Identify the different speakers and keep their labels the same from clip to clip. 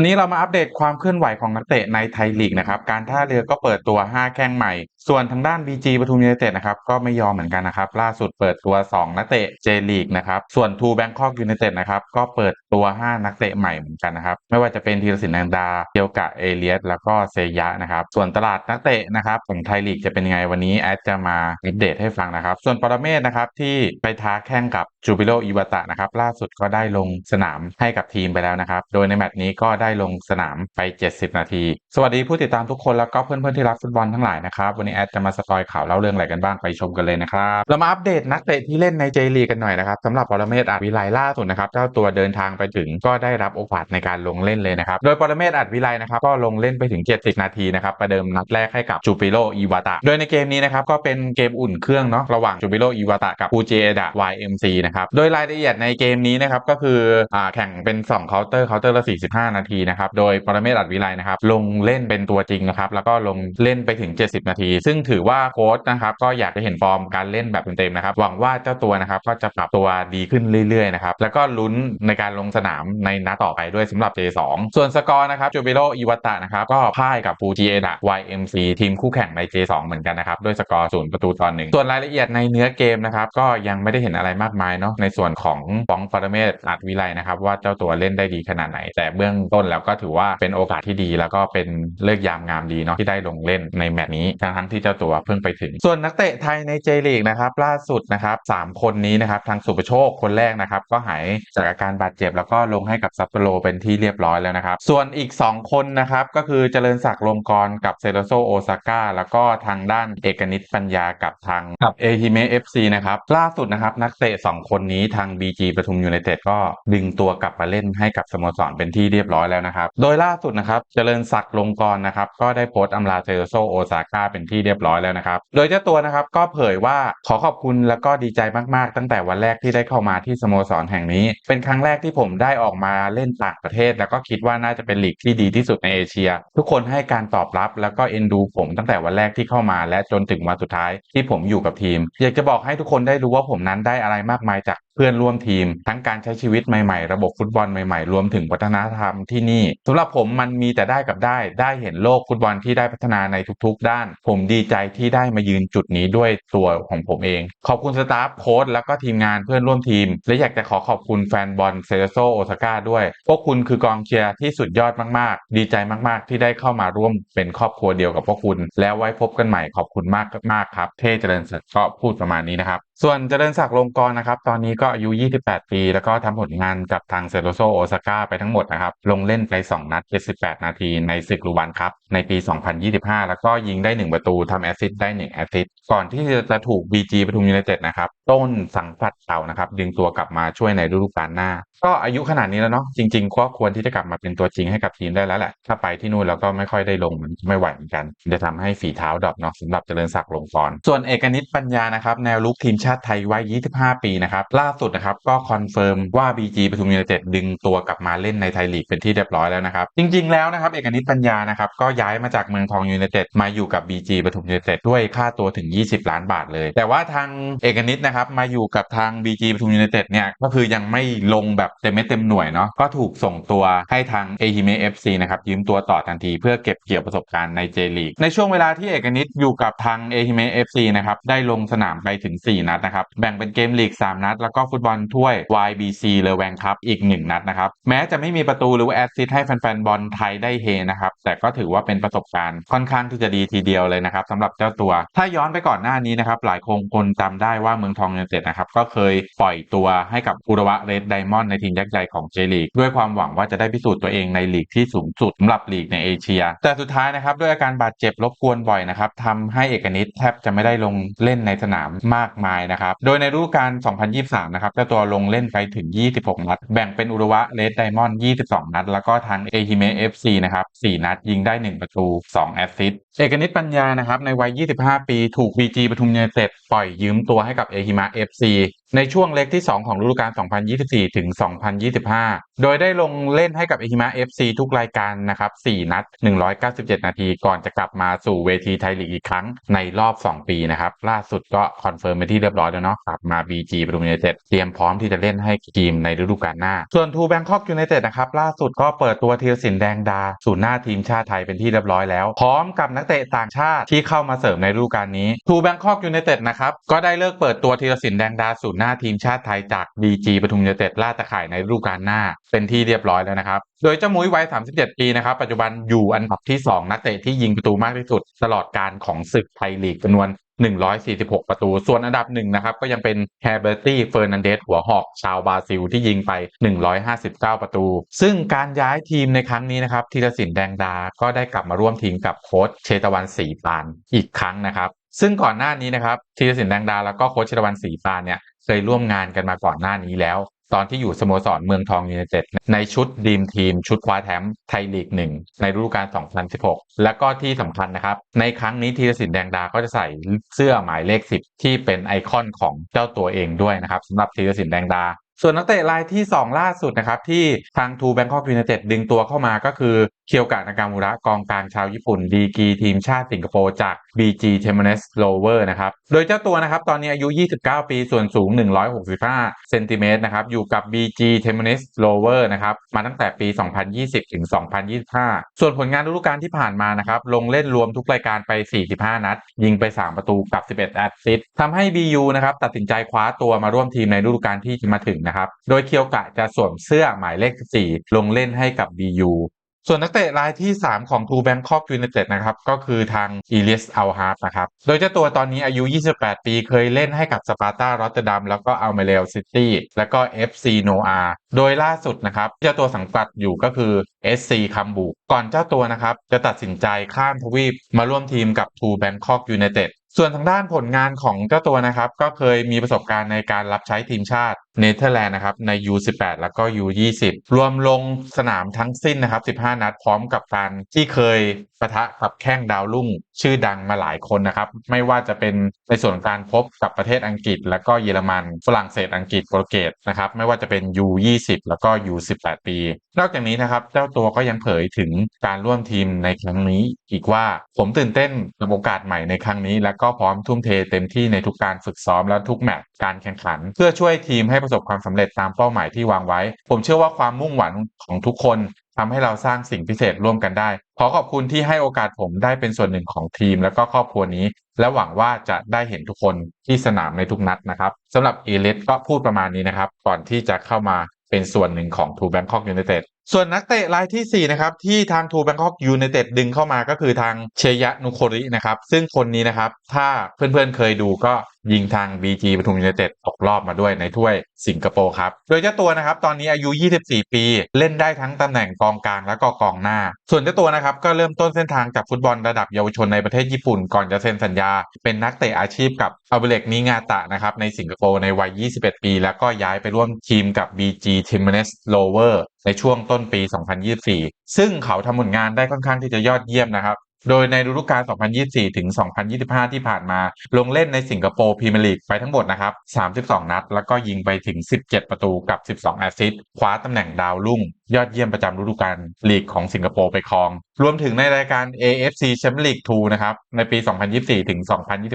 Speaker 1: วันนี้เรามาอัปเดตความเคลื่อนไหวของนักเตะในไทยลีกนะครับการท่าเรือก็เปิดตัว 5 แข้งใหม่ ส่วนทางด้าน BG ปทุมยูไนเต็ดนะครับก็ไม่ยอมเหมือนกันนะครับล่าสุดเปิดตัว 2 นักเตะเจลีกนะครับส่วนทูแบงคอกยูไนเต็ดนะครับก็เปิดตัว 5 นักเตะใหม่เหมือนกันนะครับไม่ว่าจะเป็นธีรศิลป์แดงดาเกียวกะเอเลียสแล้วก็เซยะนะครับส่วนตลาดนักเตะนะครับของไทยลีกจะเป็นยังไงวันนี้แอดจะมาอัปเดตให้ฟังนะครับส่วนปรเมศนะครับที่ไปท้าแข่งกับจูบิโลอิวาตะนะครับล่าสุดก็ได้ลงสนามให้กับทีมไปแล้วนะครับโดยในแมตช์นี้ก็ได้ลงสนามไป 70 นาที สวัสดีผู้ติดตามทุกคนแล้วก็เพื่อนๆที่รักฟุตบอลทั้งหลายนะครับ วันนี้แอดจะมาสปอยข่าวเล่าเรื่องอะไรกันบ้างไปชมกันเลยนะครับ เรามาอัปเดตนักเตะที่เล่นในเจลีกันหน่อยนะครับสำหรับปรเมศอาจวิไลล่าสุดนะครับเจ้าตัวเดินทางไปถึงก็ได้รับโอกาสในการลงเล่นเลยนะครับโดยปรเมศอาจวิไลนะครับก็ลงเล่นไปถึง 70 นาทีนะครับประเดิมนัดแรกให้กับจูปิโรอีวาตะโดยในเกมนี้นะครับก็เป็นเกมอุ่นเครื่องเนาะระหว่างจูปิโรอีวาตะกับฟูเจดะ YMC นะครับโดยรายละเอียดในเกมนี้นะครับก็คืออ่าแข่งเป็น2เคาน์เตอร์เคาน์เตอร์ละ45 นาทีนะครับ โดยปรเมศอัดวิไลนะครับ ลงเล่นเป็นตัวจริงนะครับ แล้วก็ลงเล่นไปถึง 70 นาที ซึ่งถือว่าโค้ชนะครับ ก็อยากจะเห็นฟอร์มการเล่นแบบเต็มๆนะครับ หวังว่าเจ้าตัวนะครับก็จะปรับตัวดีขึ้นเรื่อยๆนะครับ แล้วก็ลุ้นในการลงสนามในนัดต่อไปด้วยสำหรับ J2 ส่วนสกอร์นะครับจูบิโรอีวาตะนะครับ ก็พ่ายกับฟูจิเอดะ YMC ทีมคู่แข่งใน J2 เหมือนกันนะครับด้วยสกอร์ศูนย์ประตูต่อหนึ่งส่วนรายละเอียดในเนื้อเกมนะครับก็ยังไม่ได้เห็นอะไรมากมายเนาะในส่วนของฟองปรเมศอัดวิไลนะครับว่าเจ้าตัวเล่นได้ดีขนาดไหนแต่เบื้องต้นแล้วก็ถือว่าเป็นโอกาสที่ดี แล้วก็เป็นเลิกยามงามดีเนาะที่ได้ลงเล่นในแมตช์นี้ทั้งทั้งที่เจ้าตัวเพิ่งไปถึง ส่วนนักเตะไทยในเจลีกนะครับล่าสุดนะครับสามคนนี้นะครับทางสุประโชคคนแรกนะครับก็หายจากอาการบาดเจ็บ แล้วก็ลงให้กับซัปโปโรเป็นที่เรียบร้อยแล้วนะครับ ส่วนอีก 2 คนนะครับก็คือเจริญศักดิ์ลมกรกับเซโรโซโอซาก้าแล้วก็ทางด้านเอกนิตปัญญากับทางกับเอฮิเมะเอฟซีนะครับล่าสุดนะครับนักเตะ2คนนี้ทาง BG ปทุมยูไนเต็ดก็ดึงตัวกลับมาเล่นให้กับสโมสรเป็นที่เรียบร้อยแล้วนะครับ โดยล่าสุดนะครับเจริญศักดิ์ลงกรนะครับก็ได้โพสต์อำลาเซโรโซโอซาก้าเป็นที่เรียบร้อยแล้วนะครับ โดยเจ้าตัวนะครับก็เผยว่าขอขอบคุณแล้วก็ดีใจมากๆ ตั้งแต่วันแรกที่ได้เข้ามาที่สโมสรแห่งนี้ เป็นครั้งแรกที่ผมได้ออกมาเล่นต่างประเทศ แล้วก็คิดว่าน่าจะเป็นลีกที่ดีที่สุดในเอเชีย ทุกคนให้การตอบรับแล้วก็เอ็นดูผมตั้งแต่วันแรกที่เข้ามาและจนถึงวันสุดท้ายที่ผมอยู่กับทีม อยากจะบอกให้ทุกคนได้รู้ว่าผมนั้นได้อะไรมากมายจาก พื่อนร่วมทีม ทั้งการใช้ชีวิตใหม่ๆ ระบบฟุตบอลใหม่ๆ รวมถึงวัฒนธรรมที่นี่สำหรับผมมันมีแต่ได้กับได้ ได้เห็นโลกฟุตบอลที่ได้พัฒนาในทุกๆ ด้าน ผมดีใจที่ได้มายืนจุดนี้ด้วยตัวของผมเอง ขอบคุณสตาฟโค้ชแล้วก็ทีมงานเพื่อนร่วมทีม และอยากจะขอขอบคุณแฟนบอลเซโซโอซาก้าด้วย พวกคุณคือกองเชียร์ที่สุดยอดมากๆ ดีใจมากๆ ที่ได้เข้ามาร่วมเป็นครอบครัวเดียวกับพวกคุณ แล้วไว้พบกันใหม่ขอบคุณมากมากครับ เท่เจริญศักดิ์ก็พูดประมาณนี้นะครับ ส่วนเจริญศักดิ์ลงกรนะครับ ตอนนี้ก็อายุ 28 ปี แล้วก็ทำผลงานกับทางเซโรโซโอซาก้าไปทั้งหมดนะครับ ลงเล่นไป 2 นัด 78 นาทีในศึกลูวันครับ ในปี 2025 แล้วก็ยิงได้ 1 ประตูทำแอสซิสต์ได้ 1 แอสซิสต์ก่อนที่จะถูก BG ปทุมยูไนเต็ดนะครับ ต้นสังกัดเก่านะครับ ดึงตัวกลับมาช่วยในฤดูกาลหน้า ก็อายุขนาดนี้แล้วเนาะจริง ๆ ก็ควรที่จะกลับมาเป็นตัวจริงให้กับทีมได้แล้วแหละ ถ้าไปที่นู่นแล้วก็ไม่ค่อยได้ลงมันไม่ไหวเหมือนกัน จะทำให้ฝีเท้าดรอปเนาะสำหรับเจริญศักดิ์ลงกรส่วนเอกนิตปัญญานะครับแนวลุกทีมชาติไทยวัย 25 ปีนะครับล่าสุดนะครับก็คอนเฟิร์มว่า BG ปทุมยูไนเต็ดดึงตัวกลับมาเล่นในไทยลีกเป็นที่เรียบร้อยแล้วนะครับจริง ๆ แล้วนะครับเอกนิตปัญญานะครับก็ย้ายมาจากเมืองทองยูไนเต็ดมาอยู่กับ BG ปทุมยูไนเต็ดด้วยค่าตัวถึง 20 ล้านบาทเลย แต่ว่าทางเอกนิตนะครับมาอยู่กับทาง BG ปทุมยูไนเต็ดเนี่ยก็คือยังไม่ลงแบบเต็มเม็ดเต็มหน่วยเนาะก็ถูกส่งตัวให้ทางเอฮิเมะเอฟซีนะครับยืมตัวต่อทันทีเพื่อเก็บเกี่ยวประสบการณ์ในเจลีกในช่วงเวลาที่เอกนิตอยู่กับทางเอฮิเมะเอฟซีนะครับได้ลงสนามไปถึง 4 นัดนะครับแบ่งเป็นเกมลีก 3 นัด แล้วก็ฟุตบอลถ้วย YBC เลแวงคัพอีก 1 นัดนะครับแม้จะไม่มีประตูหรือแอสซิสต์ให้แฟนๆบอลไทยได้เฮนะครับแต่ก็ถือว่าเป็นประสบการณ์ค่อนข้างที่จะดีทีเดียวเลยนะครับสำหรับเจ้าตัว ถ้าย้อนไปก่อนหน้านี้นะครับหลายคงคนจำได้ว่าเมืองทองยูไนเต็ดนะครับก็เคยปล่อยตัวให้กับอุระวะเรดไดมอนด์ในทีมยักษ์ใหญ่ของเจลีกด้วยความหวังว่าจะได้พิสูจน์ตัวเองในลีกที่สูงสุดสำหรับลีกในเอเชีย แต่สุดท้ายนะครับด้วยอาการบาดเจ็บรบกวนบ่อยนะครับทำให้เอกนิตแทบจะไม่ได้ลงเล่นในสนามมากมายนะครับโดยในฤดูกาล 2023 นะครับเจ้าตัวลงเล่นไปถึง 26 นัด แบ่งเป็นอุระวะเรดไดมอนด์22 นัด แล้วก็ทางเอฮิเมเอฟซีนะครับ4นัดยิงได้ 1ประตู 2 แอสซิสต์เอกนิตปัญญานะครับในวัย 25 ปี ถูก BG ปทุมยูไนเต็ดปล่อยยืมตัวให้กับเอฮิมะเอฟซี ในช่วงเล็กที่ 2 ของฤดูกาล 2024 ถึง 2025 โดยได้ลงเล่นให้กับเอฮิมะ FC ทุกรายการนะครับ 4 นัด 197 นาที ก่อนจะกลับมาสู่เวทีไทยลีกอีกครั้งในรอบ 2 ปีนะครับ ล่าสุดก็คอนเฟิร์มไปที่เรียบร้อยแล้วเนาะกลับมา BG ปทุมยูไนเต็ดเตรียมพร้อมที่จะเล่นให้ทีมในฤดูกาลหน้า ส่วนทูแบงคอกยูไนเต็ดนะครับล่าสุดก็เปิดตัวธีรศิลป์แดงดาศูนย์หน้าทีมชาติไทยเป็นที่เรียบร้อยแล้ว พร้อมกับนักเตะต่างชาติที่เข้ามาเสริมในฤดูกาลนี้ทูแบงคอกยูไนเต็ดนะครับก็ได้เลิกเปิดตัวธีรศิลป์แดงดาศูนย์หน้าทีมชาติไทยจาก BG ปทุมยูไนเต็ดล่าตะข่ายในฤดูกาลหน้า เป็นที่เรียบร้อยแล้วนะครับ โดยเจ้ามุ้ยวัย 37 ปีนะครับ ปัจจุบันอยู่อันดับที่ 2 นักเตะที่ยิงประตูมากที่สุด ตลอดการของศึกไทยลีกจำนวน 146 ประตู ส่วนอันดับหนึ่งนะครับ ก็ยังเป็นแฮเบอร์ตี้เฟอร์นันเดสหัวหอก ชาวบราซิลที่ยิงไป 159 ประตู ซึ่งการย้ายทีมในครั้งนี้นะครับธีรศิลป์แดงดา ก็ได้กลับมาร่วมทีมกับโค้ชเชตวันศรีปานอีกครั้งนะครับ ซึ่งก่อนหน้านี้นะครับธีรศิลป์แดงดาแล้วก็โค้ชเชตวันศรีปานเนี่ยเคยร่วมงานกันมาก่อนหน้านี้แล้ว ตอนที่อยู่สโมสรเมืองทองยูไนเต็ดในชุดดีมทีม ชุดคว้าแชมป์ไทยลีกหนึ่งในฤดูกาล 2016 และก็ที่สำคัญนะครับ ในครั้งนี้ธีรศิลป์แดงดาก็จะใส่เสื้อหมายเลข 10 ที่เป็นไอคอนของเจ้าตัวเองด้วยนะครับสำหรับธีรศิลป์แดงดา ส่วนนักเตะรายที่ 2 ล่าสุดนะครับ ที่ทางทูแบงคอกยูไนเต็ดดึงตัวเข้ามาก็คือเคียวกะนากามูระกองกลางชาวญี่ปุ่น ดีกีทีมชาติสิงคโปร์จาก BG t e m e n e s Rover นะครับ โดยเจ้าตัวนะครับ ตอนนี้อายุ 29 ปีส่วนสูง 165เซนติเมตรนะครับ อยู่กับ BG t e m e n e s Rover นะครับ มาตั้งแต่ปี 2020 ถึง 2025 ส่วนผลงานฤดูกาลที่ผ่านมานะครับ ลงเล่นรวมทุกรายการไป 45 นัด ยิงไป 3 ประตูกับ 11 แอสซิสต์ทำให้ BU นะครับตัดสินใจคว้าตัวมาร่วมทีมในฤดูกาลที่จะมาถึงนะครับ โดยเคียวกะจะสวมเสื้อหมายเลข 14 ลงเล่นให้กับ BU ส่วนนักเตะรายที่ 3 ของทูแบงคอกยูไนเต็ดนะครับ ก็คือทางอีเลียสอัลฮาร์นะครับ โดยเจ้าตัวตอนนี้อายุ 28 ปีเคยเล่นให้กับสปาร์ตารอตเตอร์ดัมแล้วก็อัลเมเรลซิตี้แล้วก็ FC โนอาโดยล่าสุดนะครับ เจ้าตัวสังกัดอยู่ก็คือ SC คัมบูก่อนเจ้าตัวนะครับ จะตัดสินใจข้ามทวีปมาร่วมทีมกับทูแบงคอกยูไนเต็ด ส่วนทางด้านผลงานของเจ้าตัวนะครับ ก็เคยมีประสบการณ์ในการรับใช้ทีมชาติเนเธอร์แลนด์นะครับใน U18 แล้วก็ U20 รวมลงสนามทั้งสิ้นนะครับ 15 นัดพร้อมกับการที่เคยปะทะกับแข้งดาวรุ่ง ชื่อดังมาหลายคนนะครับ ไม่ว่าจะเป็นในส่วนการพบกับประเทศอังกฤษ แล้วก็เยอรมัน ฝรั่งเศสอังกฤษโปรตุเกสนะครับไม่ว่าจะเป็น U20 แล้วก็ U18 ปี นอกจากนี้นะครับเจ้าตัวก็ยังเผยถึงการร่วมทีมในครั้งนี้ อีกว่าผมตื่นเต้นกับโอกาสใหม่ในครั้งนี้ และก็พร้อมทุ่มเทเต็มที่ในทุกการฝึกซ้อมและทุกแมตช์การแข่งขัน เพื่อช่วยทีมให้ประสบความสำเร็จตามเป้าหมายที่วางไว้ ผมเชื่อว่าความมุ่งหวังของทุกคน ทำให้เราสร้างสิ่งพิเศษร่วมกันได้ ขอขอบคุณที่ให้โอกาสผมได้เป็นส่วนหนึ่งของทีม และก็ครอบครัวนี้ และหวังว่าจะได้เห็นทุกคนที่สนามในทุกนัดนะครับสำหรับเอเลสก็พูดประมาณนี้นะครับ ก่อนที่จะเข้ามาเป็นส่วนหนึ่งของทูแบงคอกยูไนเต็ด ส่วนนักเตะรายที่ 4 นะครับ ที่ทางทูแบงคอกยูไนเต็ดดึงเข้ามาก็คือทางเชยะนุโครินะครับ ซึ่งคนนี้นะครับ ถ้าเพื่อนๆเคยดูก็ยิงทาง BG ปทุมยูไนเต็ดตกรอบมาด้วยในถ้วยสิงคโปร์ครับ โดยเจ้าตัวนะครับ ตอนนี้อายุ 24 ปี เล่นได้ทั้งตำแหน่งกองกลางและก็กองหน้า ส่วนเจ้าตัวนะครับ ก็เริ่มต้นเส้นทางจากฟุตบอลระดับเยาวชนในประเทศญี่ปุ่น ก่อนจะเซ็นสัญญา เป็นนักเตะอาชีพกับอัลเบเลกนิงาตะนะครับในสิงคโปร์ในวัย 21 ปี แล้วก็ย้ายไปร่วมทีมกับ BG t i m e n e s Rover ในช่วงต้นปี 2024 ซึ่งเขาทำผลงานได้ค่อนข้างที่จะยอดเยี่ยมนะครับ โดยในฤดูกาล 2024 ถึง 2025 ที่ผ่านมา ลงเล่นในสิงคโปร์พรีเมียร์ลีกไปทั้งหมดนะครับ 32 นัด แล้วก็ยิงไปถึง 17 ประตูกับ 12 แอสซิสต์ คว้าตำแหน่งดาวรุ่ง ยอดเยี่ยมประจำฤดูกาลลีกของสิงคโปร์ไปครอง รวมถึงในรายการ AFC Champions League 2 นะครับ ในปี 2024 ถึง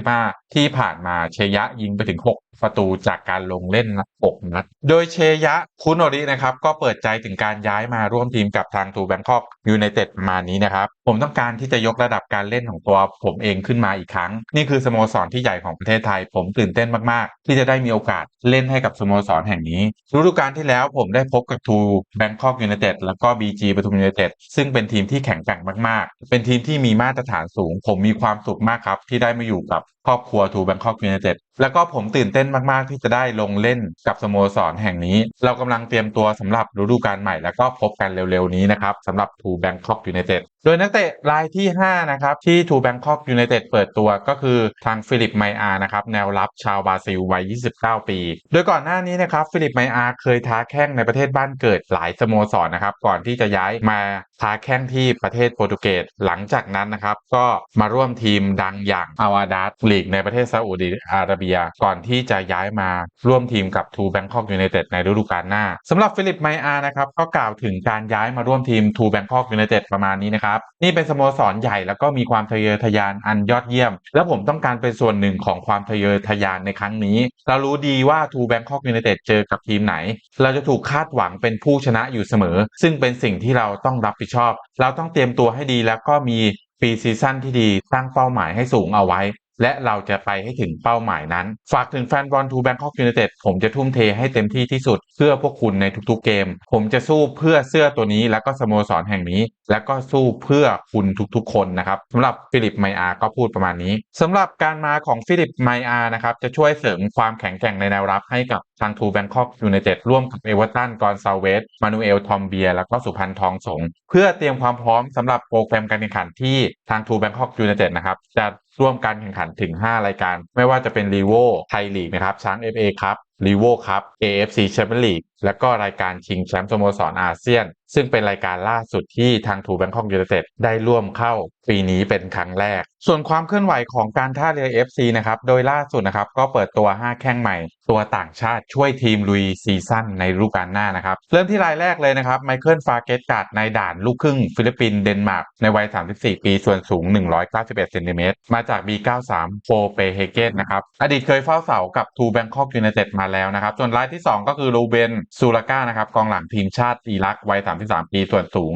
Speaker 1: 2025 ที่ผ่านมาเชยะยิงไปถึง 6 ประตูจากการลงเล่น 6 นัด โดยเชยะคุโนรินะครับ ก็เปิดใจถึงการย้ายมาร่วมทีมกับทางทูแบงคอกยูไนเต็ดประมาณนี้นะครับ ผมต้องการที่จะยกระดับการเล่นของตัวผมเองขึ้นมาอีกครั้ง นี่คือสโมสรที่ใหญ่ของประเทศไทย ผมตื่นเต้นมาก ๆ ที่จะได้มีโอกาสเล่นให้กับสโมสรแห่งนี้ฤดูกาลที่แล้วผมได้พบกับทูแบงคอกยูไนเต็ดแล้วก็บีจีปทุมยูไนเต็ดซึ่งเป็นทีมที่แข็งแกร่งมาก ๆ เป็นทีมที่มีมาตรฐานสูง ผมมีความสุขมากครับ ที่ได้มาอยู่กับครอบครัวทูแบงคอกยูไนเต็ดแล้วก็ผมตื่นเต้นมาก ๆ ที่จะได้ลงเล่นกับสโมสรแห่งนี้ เรากำลังเตรียมตัวสำหรับฤดูกาลใหม่ แล้วก็พบกันเร็ว ๆ นี้นะครับสำหรับทูแบงคอกยูไนเต็ดโดยนักเตะรายที่ 5 นะครับที่ทูแบงคอกยูไนเต็ดเปิดตัวก็คือทางฟิลิปไมอาร์นะครับแนวรับชาวบราซิลวัย 29 ปี โดยก่อนหน้านี้นะครับฟิลิปไมอาร์เคยท้าแข่งในประเทศบ้านเกิดหลายสโมสรนะครับก่อนที่จะย้ายมาค้าแข้งที่ประเทศโปรตุเกสหลังจากนั้นนะครับก็มาร่วมทีมดังอย่างอาวาดัสลีกในประเทศซาอุดิอาระเบีย ก่อนที่จะย้ายมาร่วมทีมกับทูแบงคอกยูไนเต็ดในฤดูกาลหน้าสำหรับฟิลิปไมอานะครับก็กล่าวถึงการย้ายมาร่วมทีมทูแบงคอกยูไนเต็ดประมาณนี้นะครับ นี่เป็นสโมสรใหญ่แล้วก็มีความทะเยอทะยานอันยอดเยี่ยม และผมต้องการเป็นส่วนหนึ่งของความทะเยอทะยานในครั้งนี้ เรารู้ดีว่าทูแบงคอกยูไนเต็ดเจอกับทีมไหน เราจะถูกคาดหวังเป็นผู้ชนะอยู่เสมอ ซึ่งเป็นสิ่งที่เราต้องรับผิดชอบ เราต้องเตรียมตัวให้ดีแล้วก็มีปีซีซั่นที่ดีตั้งเป้าหมายให้สูงเอาไว้ และเราจะไปให้ถึงเป้าหมายนั้น ฝากถึงแฟนบอลทูแบงคอกยูไนเต็ดผมจะทุ่มเทให้เต็มที่ที่สุด เพื่อพวกคุณในทุกๆเกม ผมจะสู้เพื่อเสื้อตัวนี้ แล้วก็สโมสรแห่งนี้ แล้วก็สู้เพื่อคุณทุกๆ คนนะครับสำหรับฟิลิปไมอาก็พูดประมาณนี้สำหรับการมาของฟิลิปไมอานะครับจะช่วยเสริมความแข็งแกร่งในแนวรับให้กับทางทูแบงคอกยูไนเต็ดร่วมกับเอเวอร์ตันกอนซาเวสมานูเอลทอมเบียแล้วก็สุพันธ์ทองสง เพื่อเตรียมความพร้อมสำหรับโปรแกรมการแข่งขันที่ทางทูแบงคอกยูไนเต็ดนะครับจะ ร่วมการแข่งขันถึง 5 รายการ ไม่ว่าจะเป็นรีโวไทยลีกนะครับช้างเอฟเอครับรีโวครับ AFC แชมเปี้ยนลีกและก็รายการชิงแชมป์สโมสรอาเซียน ซึ่งเป็นรายการล่าสุดที่ทางทูแบงคอกยูไนเต็ดได้ร่วมเข้าปีนี้เป็นครั้งแรก ส่วนความเคลื่อนไหวของการท่าเรือ FC นะครับ โดยล่าสุดนะครับ ก็เปิดตัว 5 แข้งใหม่ ตัวต่างชาติช่วยทีมลุยซีซั่นในฤดูกาลหน้านะครับ เริ่มที่รายแรกเลยนะครับไมเคิลฟาเกตการ์ดในด่านลูกครึ่งฟิลิปปินส์เดนมาร์กในวัย 34 ปี ส่วนสูง 191เซนติเมตรมาจาก B93 โฟเปเฮเกนนะครับอดีตเคยเฝ้าเสากับทูแบงคอกยูไนเต็ดมาแล้วนะครับ ส่วนรายที่ 2 ก็คือรูเบนซูลาก้านะครับกองหลังทีมชาติอิรักวัย 33 ปีส่วนสูง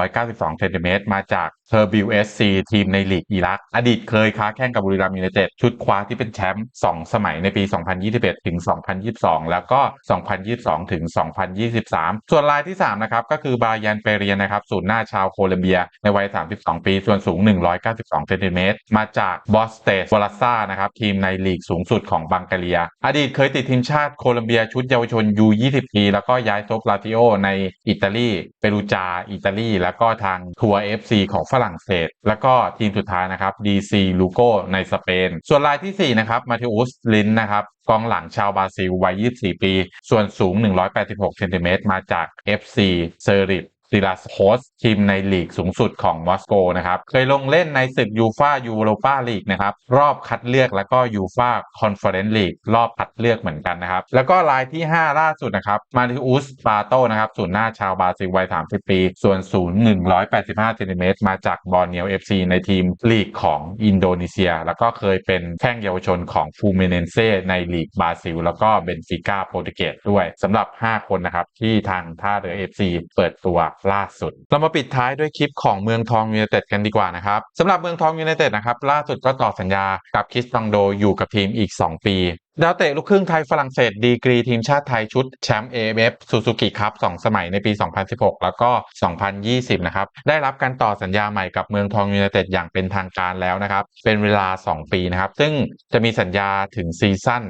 Speaker 1: 192เซนติเมตรมาจาก เทอร์บิวเอสซีทีมในลีกอิรัก อดีตเคยค้าแข่งกับบุรีรัมย์ยูไนเต็ดชุดคว้าที่เป็นแชมป์2สมัยในปี 2021 ถึง 2022 แล้วก็ 2022 ถึง 2023 ส่วนรายที่ 3 นะครับ ก็คือบายันเปเรียนนะครับศูนย์หน้าชาวโคลอมเบีย ในวัย 32 ปี ส่วนสูง 192 เซนติเมตร มาจากบอสเตสวอลาซ่านะครับ ทีมในลีกสูงสุดของบังกาเลีย อดีตเคยติดทีมชาติโคลอมเบียชุดเยาวชน U20 ปีแล้วก็ย้ายซบลาติโอในอิตาลีเปรูจาอิตาลีแล้วก็ทางทัวร์ FC ของฝรั่งเศส แล้วก็ทีมสุดท้ายนะครับ DC ลูโกในสเปน ส่วนรายที่ 4 นะครับ มาเทอุสลินนะครับกองหลังชาวบราซิลวัย 24 ปี ส่วนสูง 186 เซนติเมตร มาจาก FC เซอริ ซิลาสโฮสทีมในลีกสูงสุดของมอสโกนะครับ เคยลงเล่นในศึกยูฟายูโรปาลีกนะครับ รอบคัดเลือกแล้วก็ยูฟาคอนเฟอเรนซ์ลีกรอบคัดเลือกเหมือนกันนะครับ แล้วก็รายที่ 5 ล่าสุดนะครับ มาริอุสปาโตนะครับศูนย์หน้าชาวบราซิลวัย 30 ปี ส่วนสูง185เซนติเมตรมาจากบอร์เนียว FC ในทีมลีกของอินโดนีเซีย แล้วก็เคยเป็นแข้งเยาวชนของฟูเมเนเซในลีกบราซิล แล้วก็เบนฟิก้าโปรตุเกสด้วยสำหรับ 5 คนนะครับที่ทางท่าเรือ FC เปิดตัวล่าสุด เรามาปิดท้ายด้วยคลิปของเมืองทองยูไนเต็ดกันดีกว่านะครับสำหรับเมืองทองยูไนเต็ดนะครับล่าสุดก็ต่อสัญญากับคริสตังโดอยู่กับทีมอีก 2 ปีดาวเตะลูกครึ่งไทยฝรั่งเศสดีกรีทีมชาติไทยชุดแชมป์ AFF ซูซูกิคัพ2สมัยในปี 2016 แล้วก็ 2020 นะครับ ได้รับการต่อสัญญาใหม่กับเมืองทองยูไนเต็ดอย่างเป็นทางการแล้วนะครับ เป็นเวลา 2 ปีนะครับ ซึ่งจะมีสัญญาถึงซีซั่น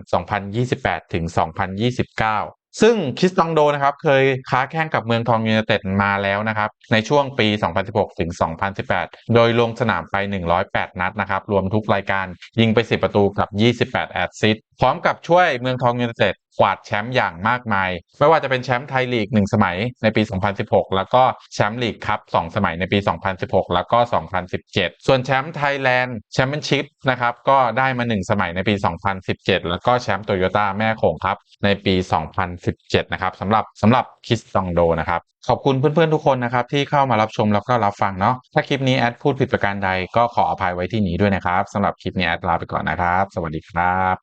Speaker 1: 2028 ถึง 2029 ซึ่งคริสตองโดนะครับเคยค้าแข่งกับเมืองทองยูเนเต็ดมาแล้วนะครับในช่วงปี 2016 ถึง 2018 โดยลงสนามไป 108 นัดนะครับรวมทุกรายการยิงไป 10 ประตูกับ 28 แอสซิสต์ พร้อมกับช่วยเมืองทองยูไนเต็ดกวาดแชมป์อย่างมากมาย ไม่ว่าจะเป็นแชมป์ไทยลีก 1 สมัยในปี 2016 แล้วก็แชมป์ลีกคัพ2สมัยในปี 2016 แล้วก็ 2017 ส่วนแชมป์ไทยแลนด์แชมเปี้ยนชิพนะครับก็ได้มา 1 สมัยในปี 2017 แล้วก็แชมป์โตโยต้าแม่โขงครับในปี 2017 นะครับสำหรับสำหรับคิสตองโดนะครับ ขอบคุณเพื่อนๆทุกคนนะครับที่เข้ามารับชมแล้วก็รับฟังเนาะถ้าคลิปนี้แอดพูดผิดประการใดก็ขออภัยไว้ที่นี้ด้วยนะครับสำหรับคลิปนี้แอดลาไปก่อนนะครับ สวัสดีครับ